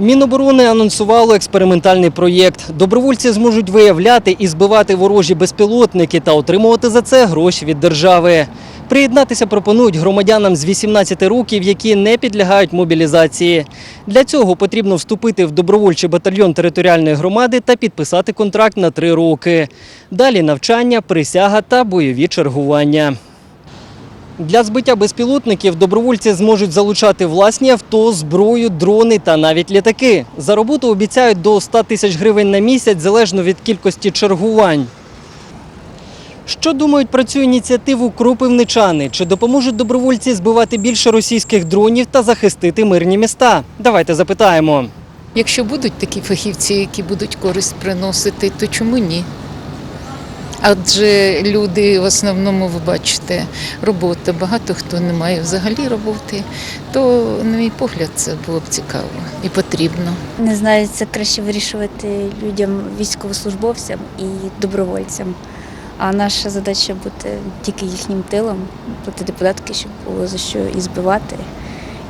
Міноборони анонсувало експериментальний проєкт. Добровольці зможуть виявляти і збивати ворожі безпілотники та отримувати за це гроші від держави. Приєднатися пропонують громадянам з 18 років, які не підлягають мобілізації. Для цього потрібно вступити в добровольчий батальйон територіальної громади та підписати контракт на три роки. Далі навчання, присяга та бойові чергування. Для збиття безпілотників добровольці зможуть залучати власні авто, зброю, дрони та навіть літаки. За роботу обіцяють до 100 тисяч гривень на місяць залежно від кількості чергувань. Що думають про цю ініціативу кропивничани? Чи допоможуть добровольці збивати більше російських дронів та захистити мирні міста? Давайте запитаємо. Якщо будуть такі фахівці, які будуть користь приносити, то чому ні? Адже люди в основному, ви бачите, робота. Багато хто не має взагалі роботи, то, на мій погляд, це було б цікаво і потрібно. Не знаю, це краще вирішувати людям, військовослужбовцям і добровольцям. А наша задача бути тільки їхнім тилом, платити податки, щоб було за що і збивати,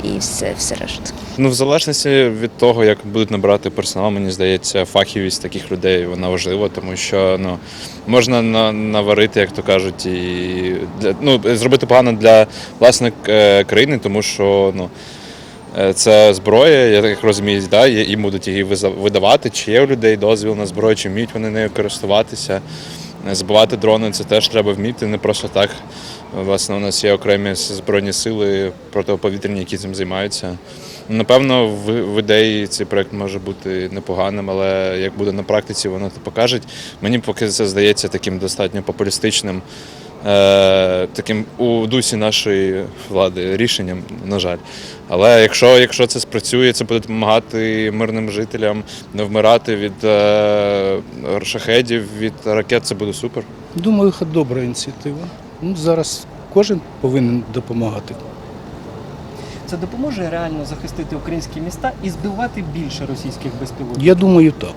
і все, все решта. Ну, в залежності від того, як будуть набирати персонал, мені здається, фахівість таких людей вона важлива, тому що ну можна на, наварити, як то кажуть, і для ну зробити погано для власне е, країни, тому що ну. е, Це зброя, я так розумію, да, і будуть її видавати, чи є у людей дозвіл на зброю, чи вміють вони нею користуватися. Е, Збивати дрони це теж треба вміти, не просто так. Власне, у нас є окремі збройні сили протиповітряні, які цим займаються. Напевно, в, в ідеї цей проект може бути непоганим, але як буде на практиці, воно то покаже. Мені поки це здається таким достатньо популістичним, е, таким у дусі нашої влади рішенням, на жаль. Але якщо, якщо це спрацює, це буде допомагати мирним жителям не вмирати від е, шахедів, від ракет, це буде супер. Думаю, добра ініціатива. Ну, зараз кожен повинен допомагати. Це допоможе реально захистити українські міста і збивати більше російських безпілотників? Я думаю, так.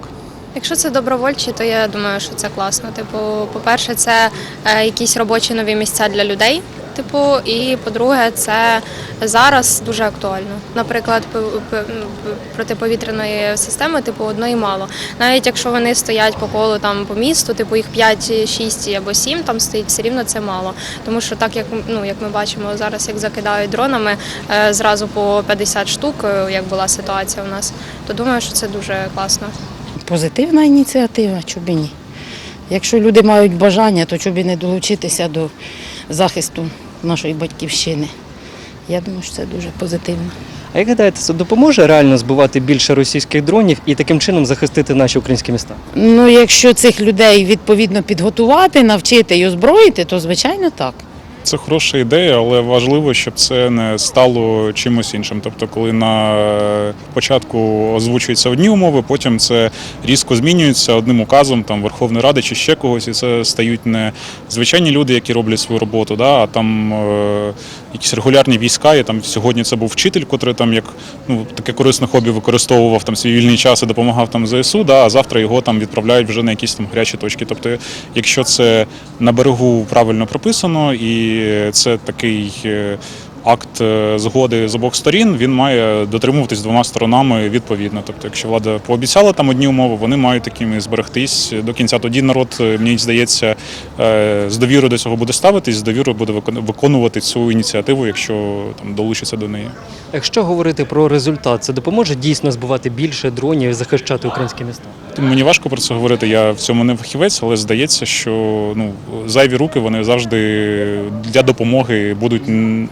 Якщо це добровольчі, то я думаю, що це класно. Типу, по-перше, це е, якісь робочі нові місця для людей. Типу, і по-друге, це зараз дуже актуально. Наприклад, п- протиповітряної системи, типу, одної мало. Навіть якщо вони стоять по колу там по місту, типу їх 5, 6 або 7 там стоїть, все рівно це мало. Тому що так як ну як ми бачимо зараз, як закидають дронами е, зразу по 50 штук, е, як була ситуація у нас, то думаю, що це дуже класно. Позитивна ініціатива, чоб ні. Якщо люди мають бажання, то чому і не долучитися до захисту нашої батьківщини. Я думаю, що це дуже позитивно. А як гадаєте, це допоможе реально збивати більше російських дронів і таким чином захистити наші українські міста? Ну, якщо цих людей відповідно підготувати, навчити і озброїти, то звичайно так. Це хороша ідея, але важливо, щоб це не стало чимось іншим. Тобто, коли на початку озвучуються одні умови, потім це різко змінюється одним указом там Верховної Ради чи ще когось, і це стають не звичайні люди, які роблять свою роботу, да, а там е, якісь регулярні війська. І там сьогодні це був вчитель, котрий там як ну таке корисне хобі використовував там свій вільний час і допомагав там ЗСУ. Да, а завтра його там відправляють вже на якісь там гарячі точки. Тобто, якщо це на берегу правильно прописано, і це такий е, акт е, згоди з обох сторін, він має дотримуватись двома сторонами відповідно. Тобто, якщо влада пообіцяла там одні умови, вони мають такими зберегтись до кінця. Тоді народ, е, мені здається, е, з довірою до цього буде ставитись, з довірою буде викон- виконувати цю ініціативу, якщо там долучиться до неї. Якщо говорити про результат, це допоможе дійсно збивати більше дронів і захищати українські міста? Мені важко про це говорити. Я в цьому не фахівець, але здається, що ну зайві руки вони завжди для допомоги будуть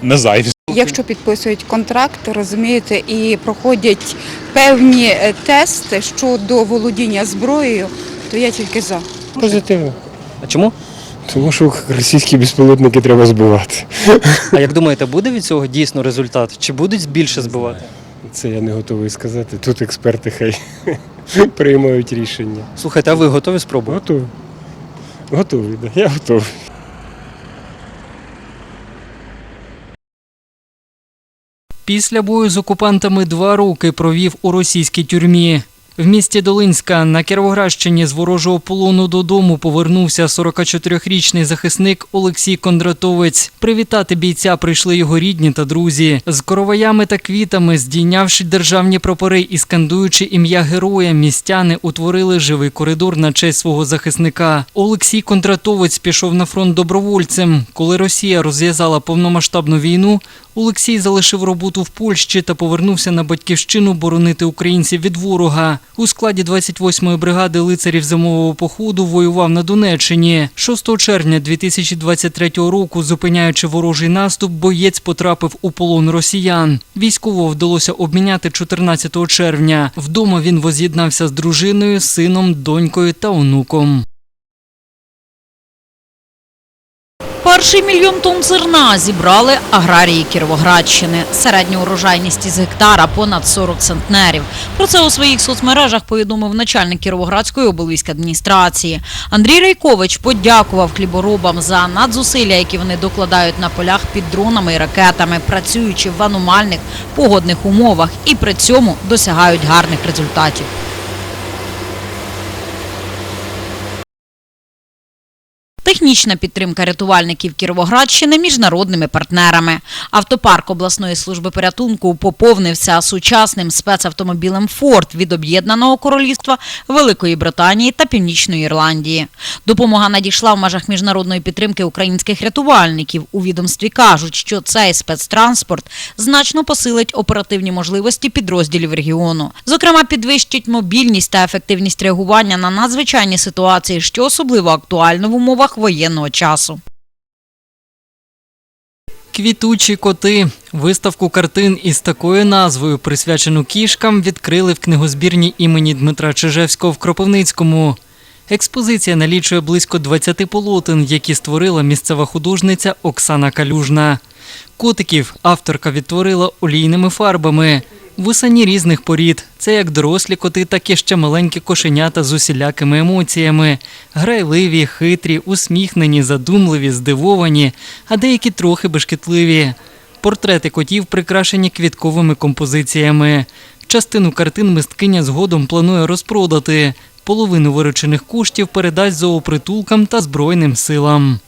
не зайві. Якщо підписують контракт, розумієте, і проходять певні е, тести щодо володіння зброєю, то я тільки за. Позитивно. А чому? Тому що російські безпілотники треба збивати. А як думаєте, буде від цього дійсно результат? Чи будуть більше збивати? Це я не готовий сказати. Тут експерти хай приймають рішення. Слухайте, а ви готові спробувати? Готовий. Готовий, да. Я готовий. Після бою з окупантами два роки провів у російській тюрмі. В місті Долинська на Кіровоградщині з ворожого полону додому повернувся 44-річний захисник Олексій Кондратовець. Привітати бійця прийшли його рідні та друзі. З короваями та квітами, здійнявши державні прапори і скандуючи ім'я героя, містяни утворили живий коридор на честь свого захисника. Олексій Кондратовець пішов на фронт добровольцем. Коли Росія розв'язала повномасштабну війну, Олексій залишив роботу в Польщі та повернувся на батьківщину боронити українців від ворога. У складі 28-ї бригади лицарів зимового походу воював на Донеччині. 6 червня 2023 року, зупиняючи ворожий наступ, боєць потрапив у полон росіян. Військово вдалося обміняти 14 червня. Вдома він воз'єднався з дружиною, сином, донькою та онуком. Перший мільйон тонн зерна зібрали аграрії Кіровоградщини. Середня урожайність із гектара понад 40 центнерів. Про це у своїх соцмережах повідомив начальник Кіровоградської облвійської адміністрації. Андрій Рейкович подякував хліборобам за надзусилля, які вони докладають на полях під дронами і ракетами, працюючи в аномальних погодних умовах і при цьому досягають гарних результатів. Технічна підтримка рятувальників Кіровоградщини міжнародними партнерами. Автопарк обласної служби порятунку поповнився сучасним спецавтомобілем Форд від Об'єднаного Королівства Великої Британії та Північної Ірландії. Допомога надійшла в межах міжнародної підтримки українських рятувальників. У відомстві кажуть, що цей спецтранспорт значно посилить оперативні можливості підрозділів регіону. Зокрема, підвищить мобільність та ефективність реагування на надзвичайні ситуації, що особливо актуально в умовах воєнного часу. Квітучі коти. Виставку картин із такою назвою, присвячену кішкам, відкрили в книгозбірні імені Дмитра Чижевського в Кропивницькому. Експозиція налічує близько 20 полотен, які створила місцева художниця Оксана Калюжна. Котиків авторка відтворила олійними фарбами. Вусані різних порід. Це як дорослі коти, так і ще маленькі кошенята з усілякими емоціями. Грайливі, хитрі, усміхнені, задумливі, здивовані, а деякі трохи бешкетливі. Портрети котів прикрашені квітковими композиціями. Частину картин мисткиня згодом планує розпродати. Половину виручених коштів передасть зоопритулкам та Збройним силам.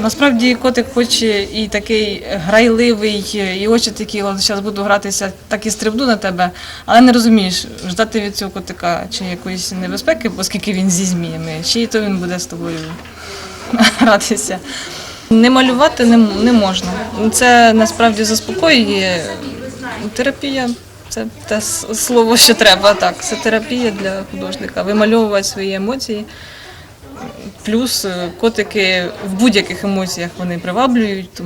Насправді котик хоч і такий грайливий, і очі такі, от зараз буду гратися, так і стрибну на тебе, але не розумієш, ждати від цього котика чи якоїсь небезпеки, оскільки він зі зміями, чи то він буде з тобою гратися. Не малювати не можна. Це насправді заспокоює. Терапія це те слово, що треба. Так, це терапія для художника. Вимальовувати свої емоції. Плюс е, котики в будь-яких емоціях вони приваблюють.